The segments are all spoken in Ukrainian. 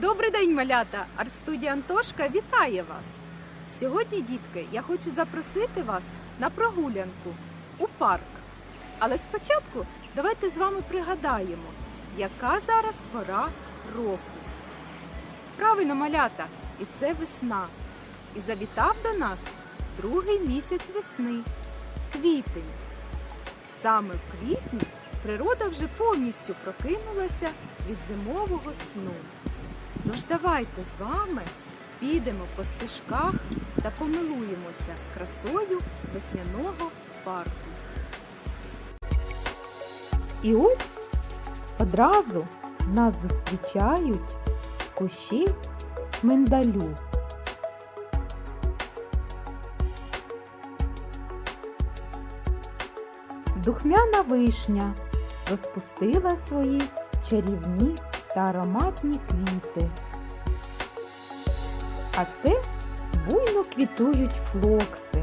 Добрий день, малята! Арт-студія Антошка вітає вас! Сьогодні, дітки, я хочу запросити вас на прогулянку у парк. Але спочатку давайте з вами пригадаємо, яка зараз пора року. Правильно, малята, і це весна. І завітав до нас другий місяць весни квітень. Саме в квітні природа вже повністю прокинулася від зимового сну. Тож давайте з вами підемо по стежках та помилуємося красою весняного парку. І ось одразу нас зустрічають кущі миндалю. Духмяна вишня розпустила свої чарівні та ароматні квіти. А це буйно квітують флокси.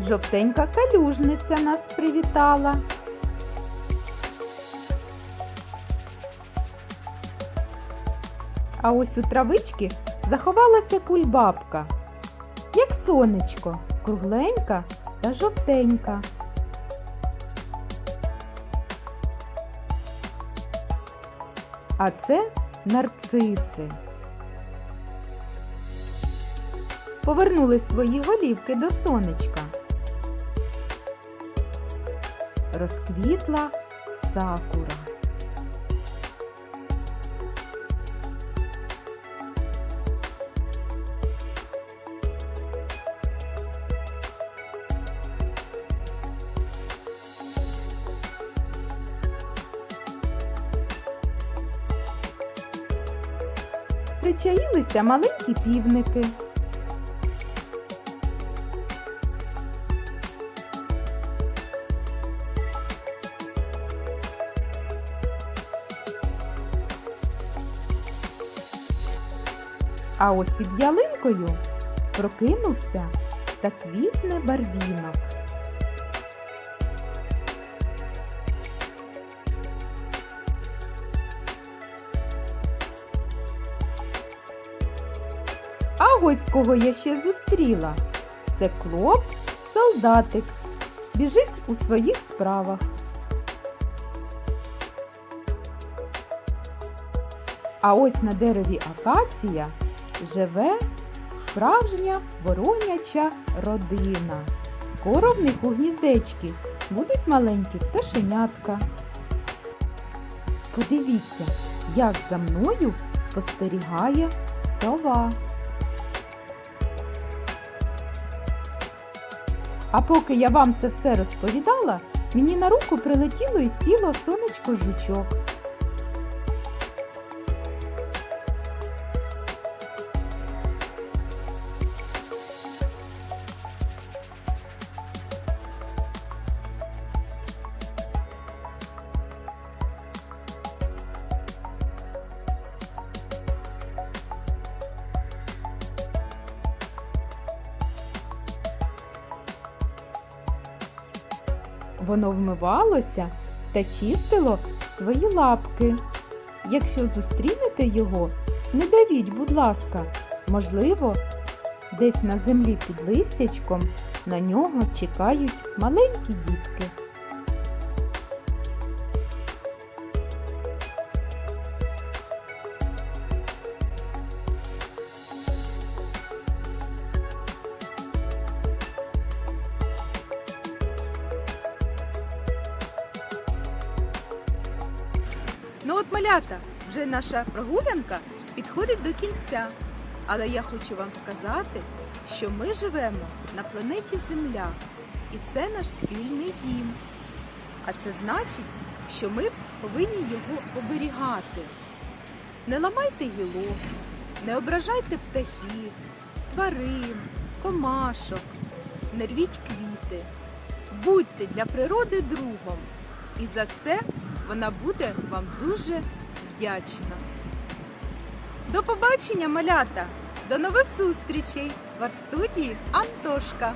Жовтенька калюжниця нас привітала. А ось у травички заховалася кульбабка, як сонечко, кругленька та жовтенька. А це нарциси. Повернули свої голівки до сонечка. Розквітла сакура. Причаїлися маленькі півники. А ось під ялинкою прокинувся та квітне барвінок. А ось кого я ще зустріла. Це клоп, солдатик. Біжить у своїх справах. А ось на дереві акація живе справжня вороняча родина. Скоро в них у гніздечки будуть маленькі пташенятка. Подивіться, як за мною спостерігає сова. А поки я вам це все розповідала, мені на руку прилетіло і сіло сонечко жучок. Воно вмивалося та чистило свої лапки. Якщо зустрінете його, не давіть, будь ласка, можливо, десь на землі під листячком на нього чекають маленькі дітки. Ну от малята, вже наша прогулянка підходить до кінця. Але я хочу вам сказати, що ми живемо на планеті Земля, і це наш спільний дім. А це значить, що ми повинні його оберігати. Не ламайте гілок, не ображайте птахів, тварин, комашок, не рвіть квіти. Будьте для природи другом, і за це вона буде вам дуже вдячна. До побачення, малята! До нових зустрічей в арт-студії Антошка.